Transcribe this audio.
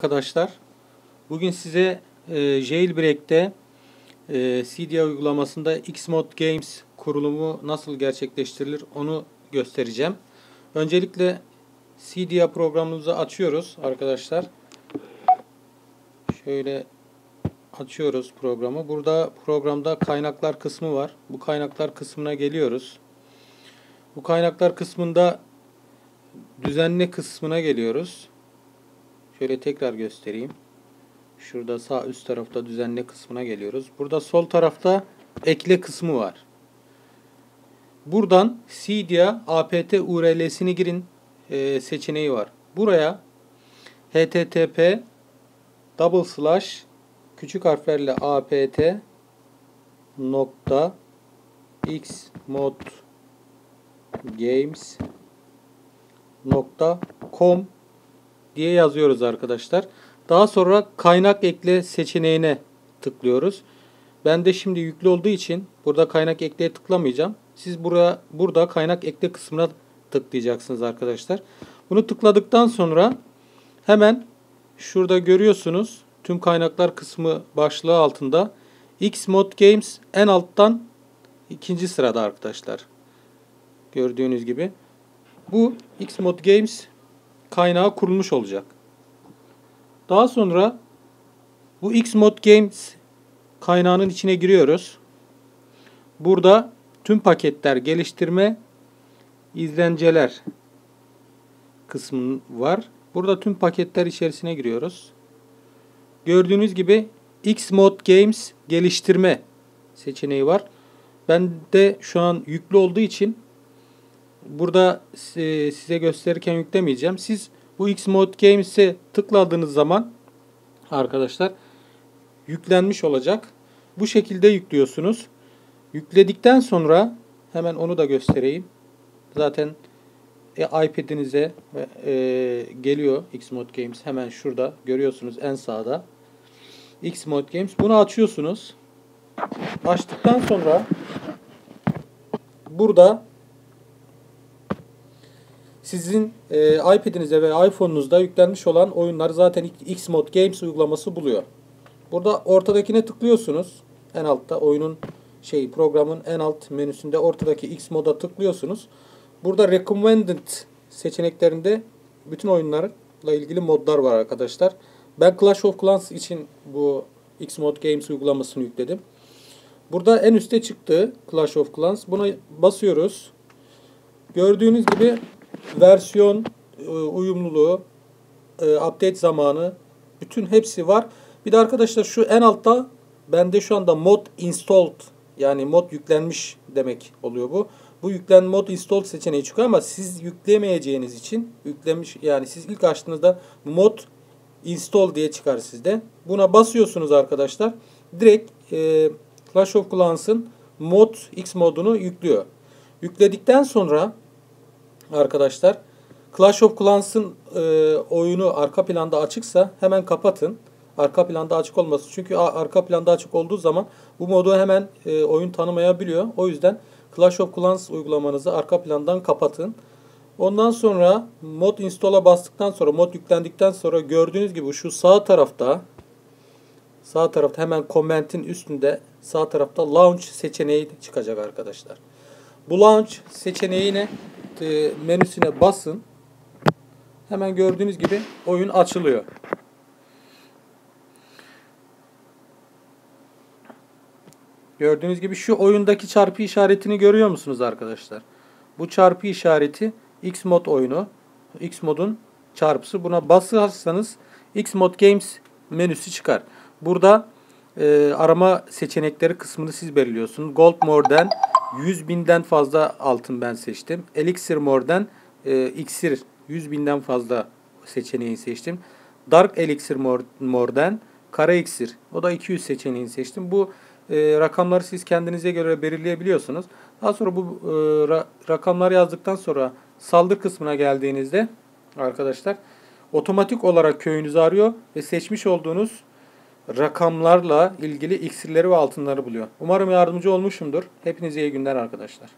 Arkadaşlar bugün size e, Jailbreak'te e, CDA uygulamasında Xmod Games kurulumu nasıl gerçekleştirilir onu göstereceğim. Öncelikle CDA programımızı açıyoruz arkadaşlar. Şöyle açıyoruz programı. Burada programda kaynaklar kısmı var. Bu kaynaklar kısmına geliyoruz. Bu kaynaklar kısmında düzenli kısmına geliyoruz. Şöyle tekrar göstereyim. Şurada sağ üst tarafta düzenle kısmına geliyoruz. Burada sol tarafta ekle kısmı var. Buradan Cydia apt URL'sini girin e, seçeneği var. Buraya http double slash küçük harflerle apt nokta xmod games nokta com diye yazıyoruz arkadaşlar. Daha sonra kaynak ekle seçeneğine tıklıyoruz. Ben de şimdi yüklü olduğu için burada kaynak ekleye tıklamayacağım. Siz buraya burada kaynak ekle kısmına tıklayacaksınız arkadaşlar. Bunu tıkladıktan sonra hemen şurada görüyorsunuz tüm kaynaklar kısmı başlığı altında Xmod Games en alttan ikinci sırada arkadaşlar. Gördüğünüz gibi. Bu Xmod Games kaynağı kurulmuş olacak. Daha sonra bu Xmod Games kaynağının içine giriyoruz. Burada tüm paketler, geliştirme, izlenceler kısmı var. Burada tüm paketler içerisine giriyoruz. Gördüğünüz gibi Xmod Games geliştirme seçeneği var. Ben de şu an yüklü olduğu için burada e, size gösterirken yüklemeyeceğim. Siz bu Xmod Games'e tıkladığınız zaman arkadaşlar yüklenmiş olacak. Bu şekilde yüklüyorsunuz. Yükledikten sonra hemen onu da göstereyim. Zaten e, iPad'inize e, geliyor Xmod Games. Hemen şurada görüyorsunuz en sağda. Xmod Games. Bunu açıyorsunuz. Açtıktan sonra burada sizin e, iPad'inize ve iPhone'unuzda yüklenmiş olan oyunlar zaten Xmod Games uygulaması buluyor. Burada ortadakine tıklıyorsunuz. En altta oyunun şey programın en alt menüsünde ortadaki X moda tıklıyorsunuz. Burada recommended seçeneklerinde bütün oyunlarla ilgili modlar var arkadaşlar. Ben Clash of Clans için bu Xmod Games uygulamasını yükledim. Burada en üstte çıktı Clash of Clans. Buna basıyoruz. Gördüğünüz gibi versiyon e, uyumluluğu, e, update zamanı bütün hepsi var. Bir de arkadaşlar şu en altta bende şu anda mod installed yani mod yüklenmiş demek oluyor bu. Bu yüklen mod installed seçeneği çıkıyor ama siz yüklemeyeceğiniz için yüklemiş yani siz ilk açtığınızda mod install diye çıkar sizde. Buna basıyorsunuz arkadaşlar. Direkt e, Clash of Clans'ın mod X modunu yüklüyor. Yükledikten sonra arkadaşlar. Clash of Clans'ın e, oyunu arka planda açıksa hemen kapatın. Arka planda açık olması. Çünkü arka planda açık olduğu zaman bu modu hemen e, oyun tanımayabiliyor. O yüzden Clash of Clans uygulamanızı arka plandan kapatın. Ondan sonra mod install'a bastıktan sonra mod yüklendikten sonra gördüğünüz gibi şu sağ tarafta sağ tarafta hemen komentin üstünde sağ tarafta launch seçeneği çıkacak arkadaşlar. Bu launch seçeneğine e, menüsüne basın. Hemen gördüğünüz gibi oyun açılıyor. Gördüğünüz gibi şu oyundaki çarpı işaretini görüyor musunuz arkadaşlar? Bu çarpı işareti Xmod oyunu. Xmod'un çarpısı. Buna basarsanız Xmod Games menüsü çıkar. Burada e, arama seçenekleri kısmını siz belirliyorsunuz. Gold More'den 100 binden fazla altın ben seçtim. Elixir More'den e, iksir 100 binden fazla seçeneği seçtim. Dark Elixir More'den kara iksir o da 200 seçeneğini seçtim. Bu e, rakamları siz kendinize göre belirleyebiliyorsunuz. Daha sonra bu e, ra, rakamlar yazdıktan sonra saldır kısmına geldiğinizde arkadaşlar otomatik olarak köyünüzü arıyor ve seçmiş olduğunuz rakamlarla ilgili iksirleri ve altınları buluyor. Umarım yardımcı olmuşumdur. Hepinize iyi günler arkadaşlar.